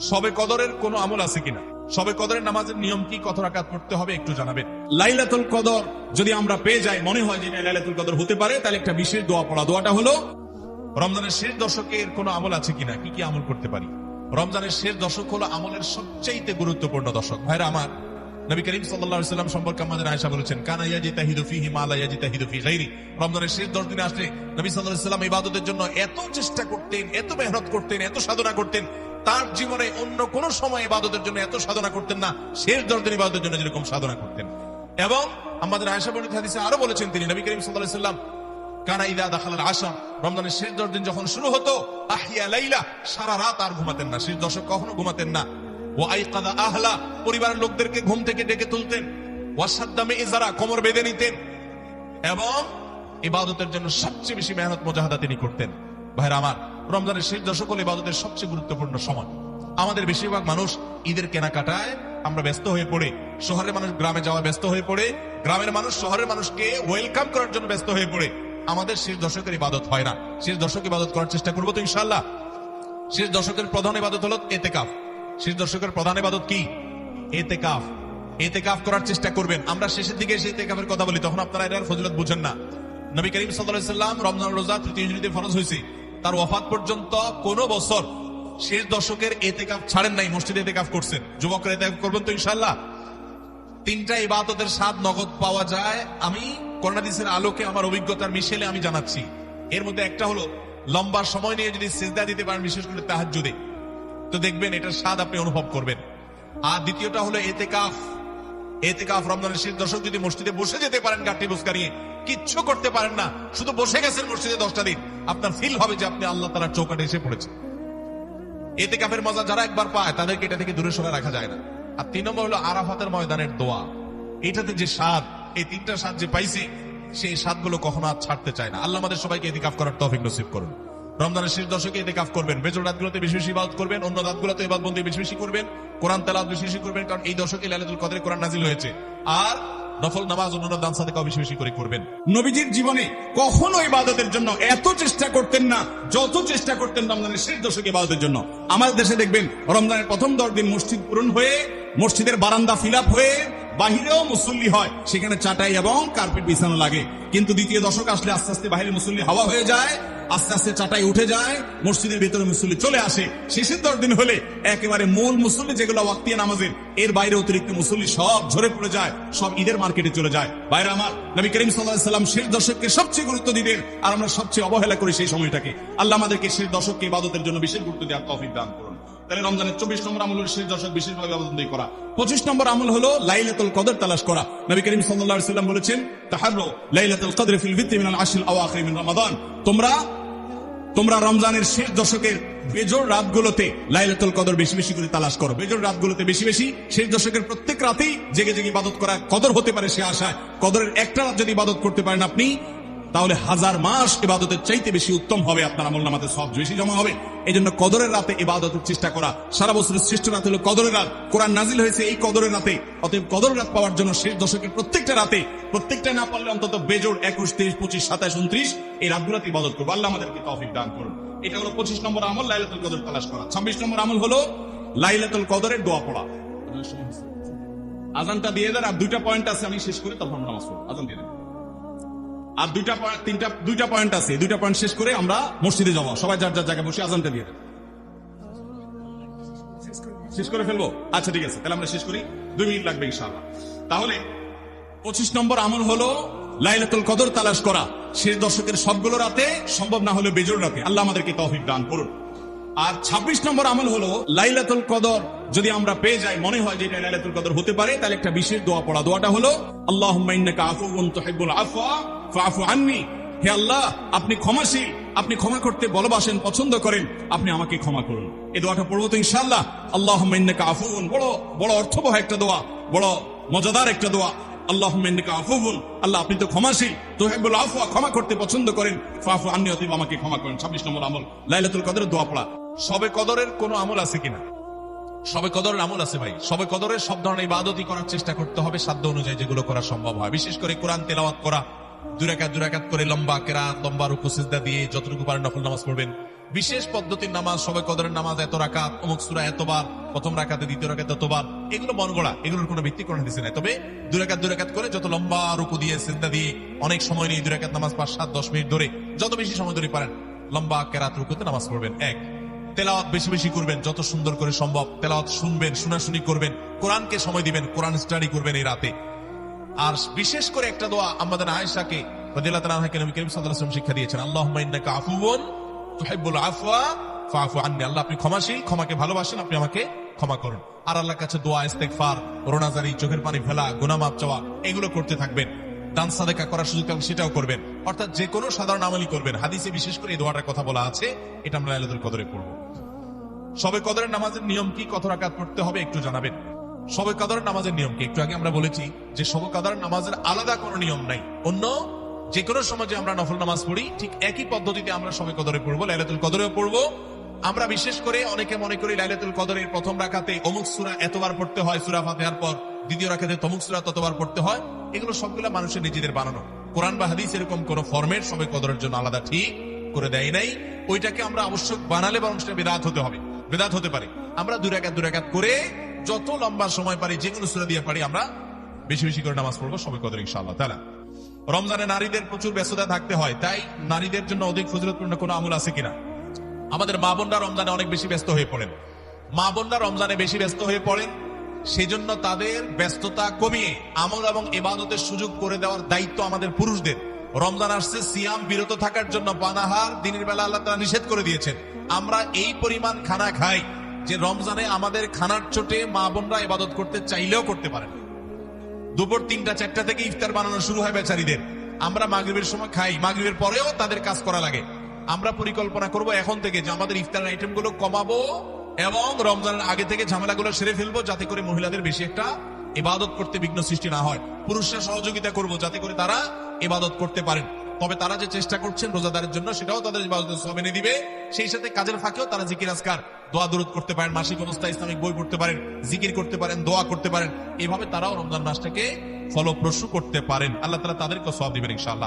সবে কদরের কোনো আমল আছে কিনা? সবে কদরের নামাজের নিয়ম কি? কত রাকাত পড়তে হবে? একটু জানাবেন। লাইলাতুল কদর, যদি আমরা পেয়ে যাই, মনে হয় যে লাইলাতুল কদর হতে পারে, তাহলে একটা বিশেষ দোয়া পড়া। দোয়াটা হলো, রমজানের শেষ দশকের কোনো আমল আছে কিনা? কি কি আমল করতে পারি? রমজানের শেষ দশক হলো আমলের সবচেয়ে গুরুত্বপূর্ণ দশক। ভাইরা আমার, নবী করিম সাল্লাম সম্পর্কে আমাদের আয়েশা বলেছেন রমজানের শেষ 10 দিনে আসলে নবী সাল্লাম ইবাদতের জন্য এত চেষ্টা করতেন, এত মেহনত করতেন, এত সাধনা করতেন তার জীবনে অন্য কোন সময় ইবাদতের জন্য এত সাধনা করতেন না। শেষ 10 দিন ইবাদতের জন্য যেরকম সাধনা করতেন। এবং আমাদের আয়েশা বর্ণিত হাদিসে আরও বলেছেন তিনি, নবী করিম আলাইহি সাল্লাম কানা ইদা দাখালাল আশা রমজানের শেষ দশ দিন যখন শুরু হতো আহিয়া লাইলা। সারা রাত আর ঘুমাতেন না। শেষ দশক কখনো ঘুমাতেন না। ও আইকাদা আহলা। পরিবারের লোকদেরকে ঘুম থেকে ডেকে তুলতেন। ওয়াসাদ্দামে ইজারা কোমর বেঁধে নিতেন। এবং ইবাদতের জন্য সবচেয়ে বেশি মেহনত মোজাহাদা তিনি করতেন। ভাইরা আমার রমজানের শেষ দশক হল ইবাদতের সবচেয়ে গুরুত্বপূর্ণ সময়। আমাদের বেশিরভাগ মানুষ ঈদের কেনাকাটায় আমরা ব্যস্ত হয়ে পড়ে। শহরের মানুষ গ্রামে যাওয়া ব্যস্ত হয়ে পড়ে। গ্রামের মানুষ শহরের মানুষকে ওয়েলকাম করার জন্য ব্যস্ত হয়ে পড়ে। আমাদের শেষ দশকের ইবাদত হয় না। শেষ দশক ইবাদত করার চেষ্টা করব তো ইনশাল্লাহ শেষ দশকের প্রধান ইবাদত হলো এতেকাফ। শেষ দশকের প্রধান ইবাদত কি? এতেকাফ। এতেকাফ করার চেষ্টা করবেন। আমরা শেষের দিকে এসে এতেকাফের কথা বলি, তখন আপনারা এটার ফজিলত বুঝেন না। নবী করিম সাল্লাল্লাহু সাল্লাম রমজান রোজা তৃতীয় ফরজ হয়েছে। তার ওয়াফাত পর্যন্ত কোন বছর শেষ দশকের এতেকাফ ছাড়েন নাই, মসজিদে এতেকাফ করছেন। যুবকরা এতেকাফ করবেন তো ইনশাল্লাহ তিনটা ইবাদতের স্বাদ নগদ পাওয়া যায়। আমি করোনাদিসের আলোকে আমার অভিজ্ঞতার মিশেলে আমি জানাচ্ছি। এর মধ্যে একটা হলো, লম্বা সময় নিয়ে যদি সেজদা দিতে পারেন, বিশেষ করে তাহাজ্জুদে, তো দেখবেন এটার স্বাদ আপনি অনুভব করবেন। আর দ্বিতীয়টা হলো এতেকাফ। এতেকাফ রমজানের শেষ দশক যদি মসজিদে বসে যেতে পারেন গাঠি নিয়ে কিচ্ছু করতে পারেন না। শুধু বসে গেছেন মসজিদে দশটা দিন। আপনার ফিল হবে যে আপনি আল্লাহ তালার চৌকাটে এসে পড়েছেন। এতে কাফের মজা যারা একবার পায়, তাদেরকে এটা থেকে দূরে সরে রাখা যায় না। আর তিন নম্বর হলো আরাফাতের ময়দানের দোয়া। এটাতে যে স্বাদ, এই তিনটা স্বাদ যে পাইছি, সেই স্বাদগুলো কখনো আর ছাড়তে চায় না। আল্লাহ আমাদের সবাইকে এদিকাফ করার তফিক নসিব করুন। রমজানের শেষ দশকে এদিকাফ করবেন। বেজর রাতগুলোতে বেশি বেশি ইবাদত করবেন, অন্য রাতগুলোতে ইবাদত বন্দি বেশি বেশি করবেন, কোরআন তেলাওয়াত বেশি বেশি করবেন, কারণ এই দশকে লাইলাতুল কদরে কোরআন নাজিল হয়েছে। আর নফল নামাজ অন্যান্য দান সাদেকাও বেশি বেশি করে করবেন। নবীজির জীবনে কখনো ইবাদতের জন্য এত চেষ্টা করতেন না, যত চেষ্টা করতেন রমজানের শেষ দশকে ইবাদতের জন্য। আমাদের দেশে দেখবেন, রমজানের প্রথম দশ দিন মসজিদ পূরণ হয়ে, মসজিদের বারান্দা ফিল হয়ে বাহিরেও মুসল্লি হয়, সেখানে চাটাই এবং কার্পেট বিছানো লাগে। কিন্তু দ্বিতীয় দশক আসলে আস্তে আস্তে বাহিরে মুসল্লি হাওয়া হয়ে যায়, আস্তে আস্তে চাটাই উঠে যায়, মসজিদের ভিতরে মুসল্লি চলে আসে। শেষের দশ দিন হলে একেবারে মূল মুসল্লি যেগুলো ওয়াক্তিয়া নামাজের, এর বাইরে অতিরিক্ত মুসল্লি সব ঝরে পড়ে যায়, সব ঈদের মার্কেটে চলে যায়। বাইরে আমার, নবী করিম সাল্লাম শেষ দশককে সবচেয়ে গুরুত্ব দিতেন, আর আমরা সবচেয়ে অবহেলা করি সেই সময়টাকে। আল্লাহ আমাদেরকে শেষ দশককে ইবাদতের জন্য বিশেষ গুরুত্ব দেওয়ার তৌফিক দান করুন। তাহলে রমজানের চব্বিশ নম্বর আমল শেষ বিশেষভাবে করা। পঁচিশ নম্বর আমল হলো লাইলাতুল কদর তালাশ করা। নবী করিম আলাইহি সাল্লাম বলেছেন লাইলাতুল কদর ফিল ভিত্তি মিনাল আশিল মিন রমাদান। তোমরা তোমরা রমজানের শেষ দশকের বেজোর রাতগুলোতে লাইলাতুল কদর বেশি বেশি করে তালাশ করো। বেজোর রাতগুলোতে বেশি বেশি শেষ দশকের প্রত্যেক রাতেই জেগে জেগে ইবাদত করা। কদর হতে পারে সে আশায়। কদরের একটা রাত যদি ইবাদত করতে পারেন আপনি তাহলে হাজার মাস ইবাদতের চাইতে বেশি উত্তম হবে আপনার আমল নামাতে সব বেশি জমা হবে। এই জন্য কদরের রাতে ইবাদতের চেষ্টা করা। সারা বছরের শ্রেষ্ঠ রাত হলো কদরের রাত। কোরআন নাজিল হয়েছে এই কদরের রাতে। অতএব কদরের রাত পাওয়ার জন্য শেষ দশকের প্রত্যেকটা রাতে, প্রত্যেকটা না পারলে অন্তত বেজোড় একুশ তেইশ পঁচিশ, সাতাশ, উনত্রিশ এই রাতগুলোতে ইবাদত করব। আল্লাহ আমাদেরকে তৌফিক দান করুন। এটা হলো পঁচিশ নম্বর আমল, লাইলাতুল কদর তালাশ করা। ছাব্বিশ নম্বর আমল হলো লাইলাতুল কদরের দোয়া পড়া। আজানটা দিয়ে দেন, আর দুইটা পয়েন্ট আছে, আমি শেষ করে আমরা নামাজ পড়ব। আজান দিয়ে দেন। আর দুইটা তিনটা, দুইটা পয়েন্ট আছে। দুইটা পয়েন্ট শেষ করে আমরা মসজিদে যাব। সবাই যার যার জায়গায় বসে আজানটা দিয়ে শেষ করে ফেলব? আচ্ছা ঠিক আছে। তাহলে আমরা শেষ করি। দুই মিনিট লাগবে ইনশাআল্লাহ। তাহলে পঁচিশ নম্বর আমল হলো লাইলাতুল কদর তালাশ করা। শেষ দশকের সবগুলো রাতে সম্ভব না হলে বেজোর রাতে। আল্লাহ আমাদেরকে তৌফিক দান করুন। আর ২৬ নম্বর আমল হলো লাইলাতুল কদর। যদি আমরা পেয়ে যাই, মনে হয় যে এটা লাইলাতুল কদর হতে পারে, তাহলে একটা বিশেষ দোয়া পড়া। দোয়াটা হলো আফুউন তুহিব্বুল আফওয়া। হে আল্লাহ, আপনি ক্ষমাশীল। আপনি ক্ষমা করতে ভালোবাসেন, পছন্দ করেন। আপনি আমাকে ক্ষমা করুন। এই দোয়াটা পড়ব তো ইনশাআল্লাহ। আল্লাহুম্মা ইন্নাকা আফুউন। বড় বড় অর্থবহ একটা দোয়া। বড় মজাদার একটা দোয়া। আল্লাহ আল্লাহ ছাব্বিশ আমল। লাইলাতুল সবে কদরের কোনো আমল আছে কিনা? সবে কদরের আমল আছে ভাই। সবে কদরের সব ধরনের করার চেষ্টা করতে হবে সাধ্য অনুযায়ী যেগুলো করা সম্ভব হয়। বিশেষ করে কোরআন তেলাওয়াত করা। দুরাকাত দুরাকাত করে লম্বা কেরাত, লম্বা দিয়ে যতটুকু পারেন নফল নামাজ পড়বেন। বিশেষ পদ্ধতির নামাজ সবাই কদরের নামাজ, এত অমুক সুরা এতবার প্রথম রাকাতে, দ্বিতীয় রাকাতে এতবার এগুলো এগুলোর কোনো ভিত্তি দিচ্ছে না। তবে দুই রাকাত দুই রাকাত করে যত লম্বা রুকু দিয়ে দিয়ে অনেক সময় নিয়ে দুই রাকাত নামাজ পাঁচ, সাত, দশ মিনিট ধরে, যত বেশি সময় ধরে পারেন, লম্বা কেরাত, রুকুতে নামাজ পড়বেন। এক, তেলাওয়াত বেশি বেশি করবেন, যত সুন্দর করে সম্ভব, তেলাওয়াত শুনবেন, শোনাশুনি করবেন, কোরআনকে সময় দিবেন, কোরআন স্টাডি করবেন এই রাতে। আর বিশেষ করে একটা দোয়া আমাদের আয়েশাকে শিক্ষা দিয়েছেন। ফাফু আল্লাহ, আপনি ক্ষমাশীল, ক্ষমাকে ভালোবাসেন, আপনি আমাকে ক্ষমা করুন। আর আল্লাহর কাছে দোয়া, ইস্তেগফার, রোনাজারি, চোখের পানি ফেলা গুনাহ মাফ চাওয়া, এগুলো করতে থাকবেন। দান সাদেকা করার সুযোগ থাকলে সেটাও করবেন। অর্থাৎ যে কোনো সাধারণ আমলই করবেন। হাদিসে বিশেষ করে এই দোয়াটার কথা বলা আছে। এটা আমরা লাইলাতুল কদরে পড়ব। সবে কদরের নামাজের নিয়ম কি? কত রাকাত পড়তে হবে? একটু জানাবেন। সবে কদরের নামাজের নিয়ম কি? একটু আগে আমরা বলেছি যে সবে কদরের নামাজের আলাদা কোনো নিয়ম নাই। অন্য যে কোনো সমাজে আমরা নফল নামাজ পড়ি, ঠিক একই পদ্ধতিতে আমরা সবে কদরে পড়ব, লাইলাতুল কদরেও পড়ব। আমরা বিশেষ করে অনেকে মনে করি লাইলাতুল কদরের প্রথম রাখাতে অমুক সুরা এতবার পড়তে হয়, সুরা ফাতেহার পর দ্বিতীয় রাখাতে তমুক সুরা ততবার পড়তে হয়। এগুলো সবগুলো মানুষের নিজেদের বানানো। কোরআন বা হাদিস এরকম কোন ফর্মেট সবে কদরের জন্য আলাদা ঠিক করে দেয় নাই। ওইটাকে আমরা আবশ্যক বানালে বরং সেটা বেদাত হতে হবে। বেদাত হতে পারে। আমরা দুই রাকাত দুই রাকাত করে যত লম্বা সময় পারি, যে কোনো সুরা দিয়ে পারি, আমরা বেশি বেশি করে নামাজ পড়ব, সবাই কদর ইনশাআল্লাহ তালা রমজানে নারীদের প্রচুর ব্যস্ততা থাকতে হয়, তাই নারীদের জন্য অধিক ফজিলতপূর্ণ কোনো আমল আছে কিনা? আমাদের মা বোনরা রমজানে অনেক বেশি ব্যস্ত হয়ে পড়েন। মা বোনরা রমজানে বেশি ব্যস্ত হয়ে পড়েন, সেজন্য তাদের ব্যস্ততা কমিয়ে আমল এবং এবাদতের সুযোগ করে দেওয়ার দায়িত্ব আমাদের পুরুষদের। রমজান আসছে, সিয়াম বিরত থাকার জন্য পানাহার দিনের বেলা আল্লাহ তারা নিষেধ করে দিয়েছেন। আমরা এই পরিমাণ খানা খাই। যে রমজানে আমাদের খানার চোটে মা বোনরা ইবাদত করতে চাইলেও করতে পারেন না। দুপুর তিনটা, চারটা থেকে ইফতার বানানো শুরু হয় বেচারীদের। আমরা মাগরিবের সময় খাই, মাগরিবের পরেও তাদের কাজ করা লাগে। আমরা পরিকল্পনা করব এখন থেকে যে আমাদের ইফতারের আইটেমগুলো কমাবো এবং রমজানের আগে থেকে ঝামেলাগুলো সেরে ফেলব, যাতে করে মহিলাদের বেশি একটা ইবাদত করতে বিঘ্ন সৃষ্টি না হয়। পুরুষরা সহযোগিতা করব, যাতে করে তারা ইবাদত করতে পারেন। তবে তারা যে চেষ্টা করছেন রোজাদারের জন্য, সেটাও তাদের সব দিবে। সেই সাথে কাজের ফাঁকেও তারা জিকির আজকার, দোয়া দূরত করতে পারেন, মাসিক অবস্থা ইসলামিক বই পড়তে পারেন, জিকির করতে পারেন, দোয়া করতে পারেন। এভাবে তারাও রমজান মাসটাকে ফলপ্রসূ করতে পারেন। আল্লাহ তালা তাদেরকে সব দিবেন ইনশাআল্লাহ।